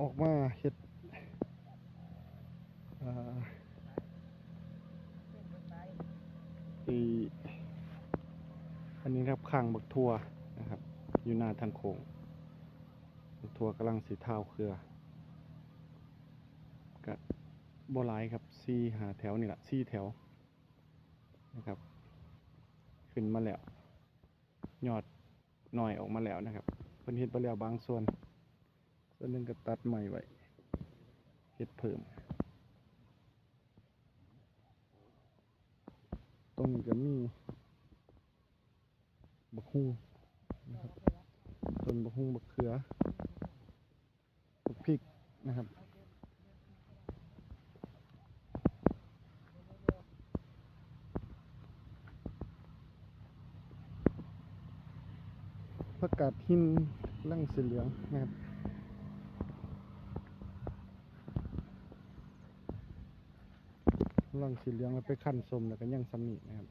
ออกมาเฮ็ดอีอันนี้ครับข้างบักทัวนะครับ อยู่หน้าทางโค้งบักทัวกำลังสีเทาเครือก็บ่หลายครับสี่หาแถวนี่แหละสี่แถวนะครับ ขึ้นมาแล้วยอดหน่อยออกมาแล้วนะครับเพิ่นเฮ็ดไปแล้วบางส่วน ส่วนหนึ่งก็ตัดใหม่ไว้เฮ็ดเพิ่ม ตรงนี้ก็มีบักฮุ่งนะครับต้นบักฮุ่งบักเขือบักพริกนะครับผักกาดหินลังสีเหลืองนะครับ ลังสีเหลืองแล้วไปขั้นสมแล้วก็ยังสำนีนะครับ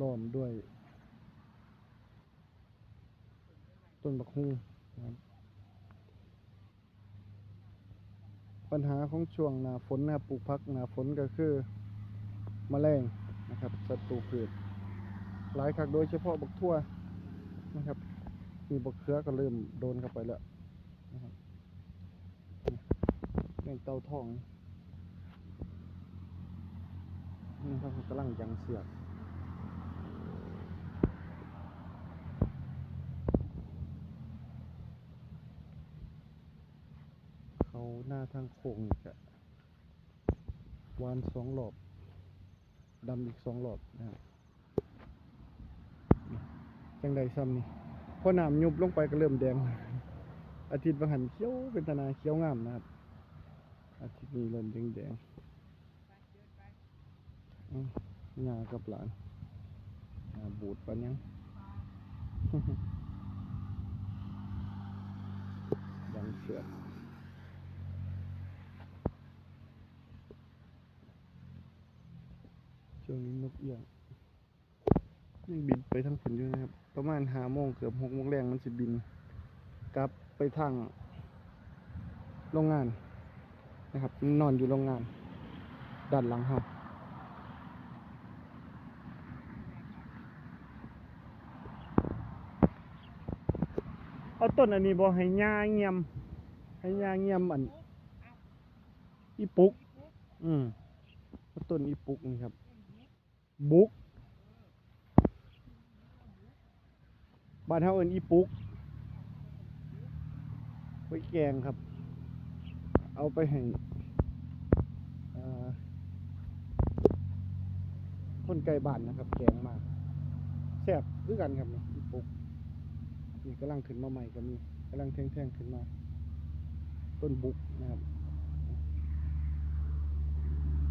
ล้อมด้วย ต้นบักฮุ่งนะครับปัญหาของช่วงหนาฝนนะครับปลูกพักหนาฝนก็คือมแมลง นะครับศัตรูพืชหลายคักโดยเฉพาะบักทั่วนะครับมีบักเขือก็เริ่มโดนเข้าไปแล้วนะครับแมงเต่าทองนี่ครับกำลังยังเสือกเขาหน้าทางโค้งอีกอะวานสองหลบ ดำอีกสองหลอบนะครับนี่จังใดซ้ำนี่พอน้ำยุบลงไปก็เริ่มแดง อาทิตย์บางหันเขียวเป็นตานาเขียวงามนะครับ อาทิตย์นี้เริ่มแดงแดงๆอื้ากับหลานยาบูดปันยังยังเสือ ช่วงนี้นกเอี้ยงยังบินไปทางฝนอยู่นะครับ ประมาณห้าโมงเกือบหกโมงแรงมันสิบิน กลับไปทางโรงงานนะครับ นอนอยู่โรงงาน ด้านหลังเฮาเอาต้นอันนี้บ่ให้หญ้าเงียม ให้หญ้าเงียมอันอีปุก อืมต้นอีปุกนี่ครับ บุก บ้านเฮาเอินอีปุกไว้แกงครับ เอาไปให้อ่าคนไกลบ้านนะครับ แกงมาแซ่บคือกันครับนี่อีปุกนี่กำลังขึ้นมาใหม่ก็มีกำลังแท่งๆขึ้นมา ต้นบุกนะครับ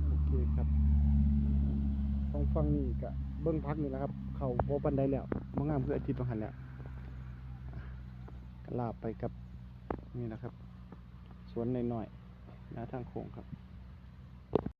โอเคครับางฟังนี่กะเบิ้งพักนี่แหละครับ เขาโบปันได้แล้วมางามคืออาทิตย์ประหันแล้วอะก็ลาไปกับนี่นะครับ สวนน้อยๆหน้าทางโค้งครับ